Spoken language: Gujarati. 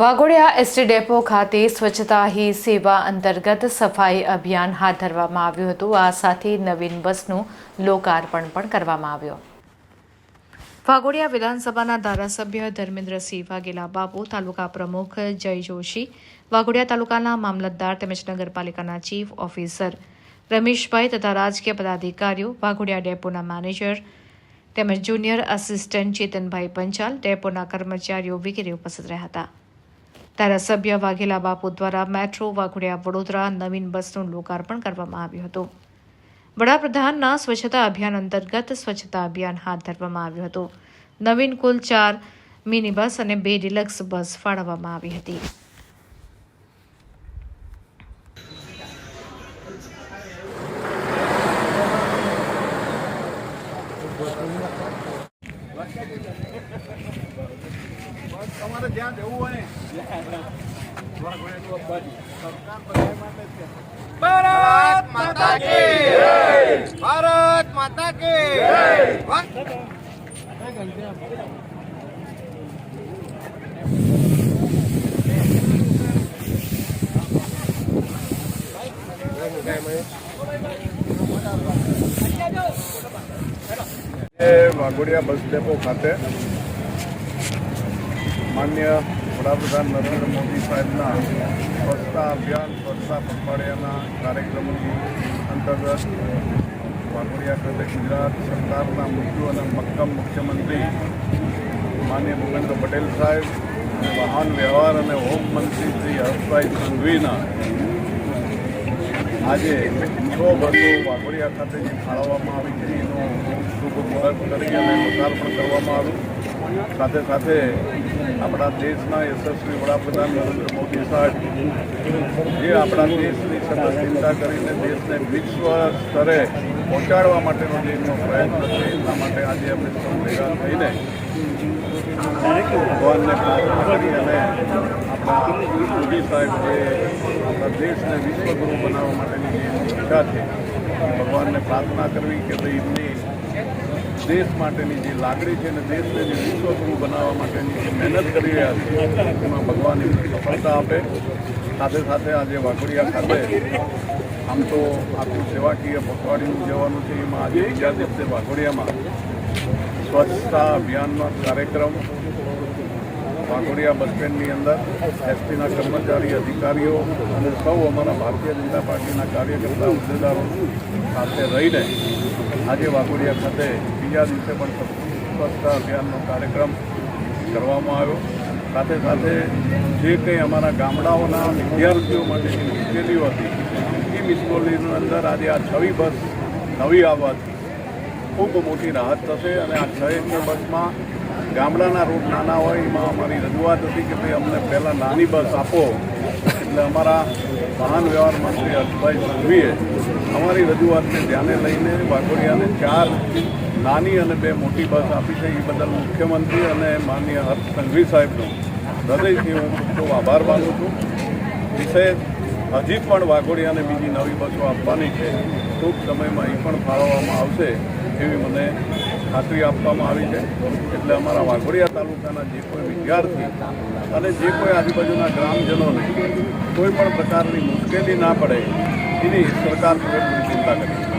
વાઘોડિયા એસટી ડેપો ખાતે સ્વચ્છતા હી સેવા અંતર્ગત સફાઈ અભિયાન હાથ ધરવામાં આવ્યું હતું. આ સાથે નવીન બસનું લોકાર્પણ પણ કરવામાં આવ્યું. વાઘોડિયા વિધાનસભાના ધારાસભ્ય ધર્મેન્દ્રસિંહ વાઘેલા બાપુ તાલુકા પ્રમુખ જય જોશી, વાઘોડિયા તાલુકાના મામલતદાર તેમજ નગરપાલિકાના ચીફ ઓફિસર રમેશભાઈ તથા રાજકીય પદાધિકારીઓ, વાઘોડિયા ડેપોના મેનેજર તેમજ જુનિયર આસિસ્ટન્ટ ચેતનભાઈ પંચાલ, ડેપોના કર્મચારીઓ વગેરે ઉપસ્થિત રહ્યા હતા. ધારાસભ્ય વાઘેલા બાપુ દ્વારા મેટ્રો વાઘોડિયા વડોદરા નવીન બસનું લોકાર્પણ કરવામાં આવ્યું હતું. વડાપ્રધાનના સ્વચ્છતા અભિયાન અંતર્ગત સ્વચ્છતા અભિયાન હાથ ધરવામાં આવ્યું હતું. નવીન કુલ ચાર મિની બસ અને બે ડિલક્સ બસ ફાળવવામાં આવી હતી. તમારે જ્યાં જવું હોય ભારત માતા કી ભારત માતા કી વાઘોડિયા બસ ડેપો ખાતે માન્ય વડાપ્રધાન નરેન્દ્ર મોદી સાહેબના સ્વચ્છતા અભિયાન, સ્વચ્છતા પખવાડિયાના કાર્યક્રમની અંતર્ગત વાઘોડિયા ખાતે ગુજરાત સરકારના મૃત્યુ અને મક્કમ મુખ્યમંત્રી માન્ય ભૂપેન્દ્ર પટેલ સાહેબ અને વાહન વ્યવહાર અને હોમ મંત્રી શ્રી હર્ષભાઈ સંઘવીના આજે છો બસો વાઘોડિયા ખાતે જે ફાળવવામાં આવી છે, એનો શુભ મુહૂર્ત કરી અને લોકાર્પણ કરવામાં આવ્યું. સાથે સાથે આપણા દેશના યશસ્વી વડાપ્રધાન નરેન્દ્ર મોદી સાહેબ, જે આપણા દેશની સતત ચિંતા કરીને દેશને વિશ્વ સ્તરે પહોંચાડવા માટેનો જે એમનો પ્રયત્ન છે એટલા માટે આજે અમે સૌ ભેગા થઈને ભગવાનને પ્રાર્થના કરી અને આપણા મોદી સાહેબ જે આપણા દેશને વિશ્વગુરુ બનાવવા માટેની જે ઈચ્છા છે, ભગવાનને પ્રાર્થના કરવી કે ભાઈ એમની દેશ માટેની જે લાગણી છે અને દેશને જે વિશ્વગુરુ બનાવવા માટેની જે મહેનત કરી રહ્યા છે, એમાં ભગવાન સફળતા આપે. સાથે સાથે આજે વાઘોડિયા ખાતે આમ તો આખું સેવાકીય પખવાડિયું ઉજવવાનું છે. એમાં આજે બીજા દિવસે વાઘોડિયામાં સ્વચ્છતા અભિયાનનો કાર્યક્રમ વાઘોડિયા બસ સ્ટેન્ડની અંદર એસટીના કર્મચારી, અધિકારીઓ અને સૌ અમારા ભારતીય જનતા પાર્ટીના કાર્યકર્તા હોદ્દેદારો સાથે રહીને આજે વાઘોડિયા ખાતે બીજા દિવસે પણ સ્વચ્છતા અભિયાનનો કાર્યક્રમ કરવામાં આવ્યો. સાથે સાથે જે કંઈ અમારા ગામડાઓના વિદ્યાર્થીઓ માટેની મુશ્કેલીઓ હતી, એ મુશ્કેલીની અંદર આજે આ છવી બસ નવી આવવાથી ખૂબ મોટી રાહત થશે અને આ છ બસમાં ગામડાના રૂટ નાના હોય, એમાં અમારી રજૂઆત હતી કે ભાઈ અમને પહેલાં નાની બસ આપો. એટલે અમારા વાહન વ્યવહાર મંત્રી હર્ષભાઈ સંઘવીએ અમારી રજૂઆતને ધ્યાને લઈને વાઘોડિયાને ચાર નાની અને બે મોટી બસ આપી છે. એ બદલ મુખ્યમંત્રી અને માનનીય હર્ષ સંઘવી સાહેબનો હૃદયથી હું ખૂબ આભાર માનું છું. વિષય હજી પણ વાઘોડિયાને બીજી નવી બસો આપવાની છે. ટૂંક સમયમાં એ પણ ફાળવવામાં આવશે એવી મને ખાતરી આપવામાં આવી છે. એટલે અમારા વાઘોડિયા તાલુકાના જે કોઈ વિદ્યાર્થી અને જે કોઈ આજુબાજુના ગ્રામજનોને કોઈ પણ પ્રકારની મુશ્કેલી ના પડે, એની સરકાર પૂરેપૂરી ચિંતા કરી છે